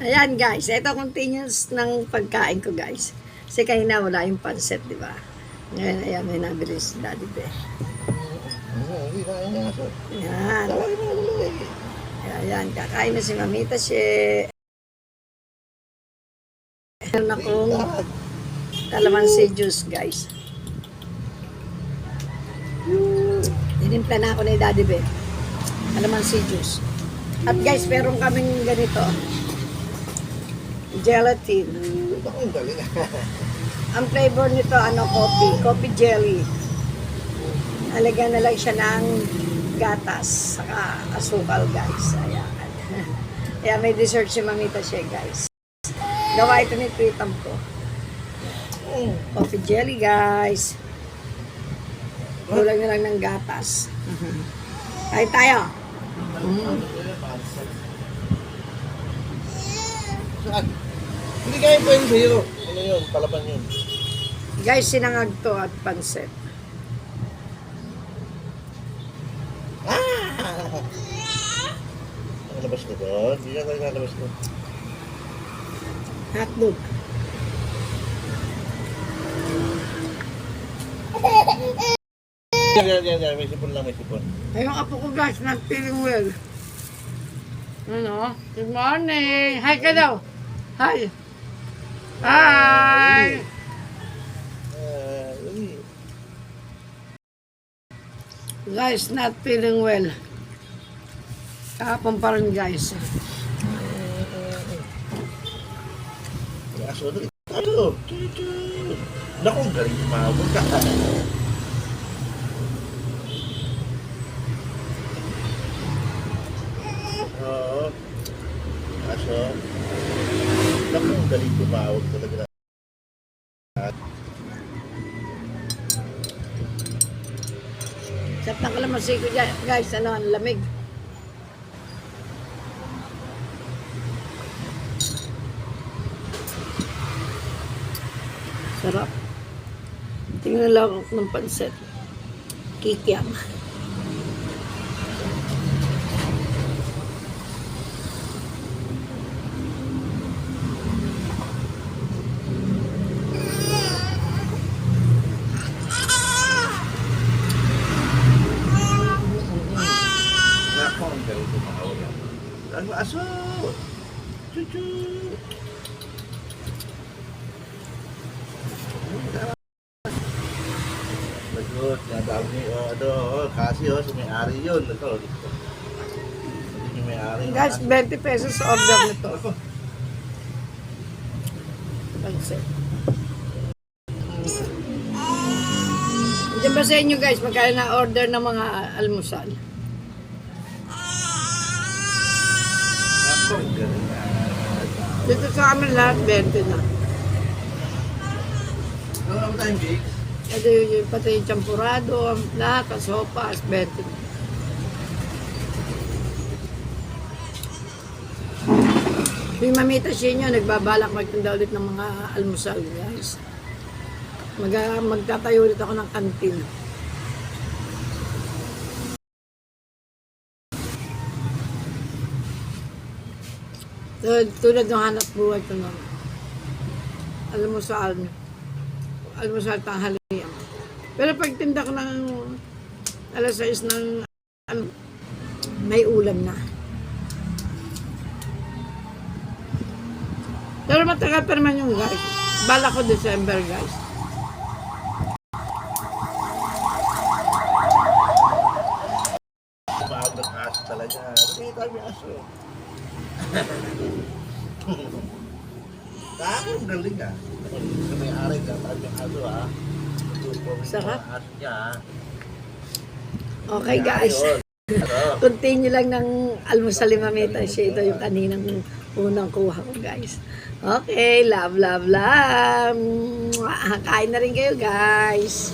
Ayan guys, ito continuous ng pagkain ko guys. Kasi kanina wala yung pancet, di ba? Ngayon, ayan, may nabili si Daddy Bear. Ayan. Ayan, kakain na si Mamita si... Meron akong Lahat. kalamansi juice guys. Dinimpla na ako ni Daddy Bear. Kalamansi juice. At guys, meron kaming ganito. Gelatin. Ang galing. Ang flavor nito, ano, coffee. Coffee jelly. Alagyan na lang siya ng gatas, saka asukal, guys. Ayan. Ayan, may dessert si Mamita siya, guys. Gawa ito ni ko. Mm. Coffee jelly, guys. Kulang na lang ng gatas. Kain tayo. Mm. Saan? Hindi kaya pwede sa'yo. Ano yun? Palaban yun. Guys, sinangag to at pansit. Ah! Nalabas ko doon. Hindi na tayo nalabas doon. Hotdog. Yan, yan, yan, yan. May sipon lang, may sipon. Ayun apo ko guys, not feeling well. Ano? Good morning! Hi ka daw! Hi! Hi! Guys, not feeling well. Kahapon pa rin guys. Aso. Aso! Chuchu! Naku, galing tumawag ka. Oo. Aso. Galing tumawag talaga. Sat ng kalamansi ko dyan. Guys, ano, ang lamig. Sarap. Tingnan lang ng pansit. Kikiam. Aso! Chuchu! Lagot, nadami, oh, ano, oh, kasi, oh, si may-ari yun. Ito, ito. Hindi yung may-ari. Guys, 20 pesos order nito. Pansit. Diyan ba sa inyo guys, magkano na order ng mga almusal? Dito sa amin lahat 20 na. Ano naman tayong Biggs? Ito yung pati yung champurado, lahat, sopas, 20 na. Yung mamita siya nyo, nagbabalak magtinda ulit ng mga almusal, guys. Mag, magtatayo ulit ako ng kantin. Tulad, ng hanap buhay ko nun. Almusal. Almusal tanghalian. Pero pag tinda ko ng alas 6 ng ano, may ulam na. Pero matagal pa naman yung guys. Bala ko December guys. Tumawag ng aso talaga. Hindi tayo aso. Ang galing ah. Sa may-ari ka, tayo may aso ah. Sarap. niya ah. Okay guys. Continue lang ng almusal ni Mamita siya. Ito yung kaninang unang kuha ko guys. Okay, love, love, love. Kain na rin kayo guys.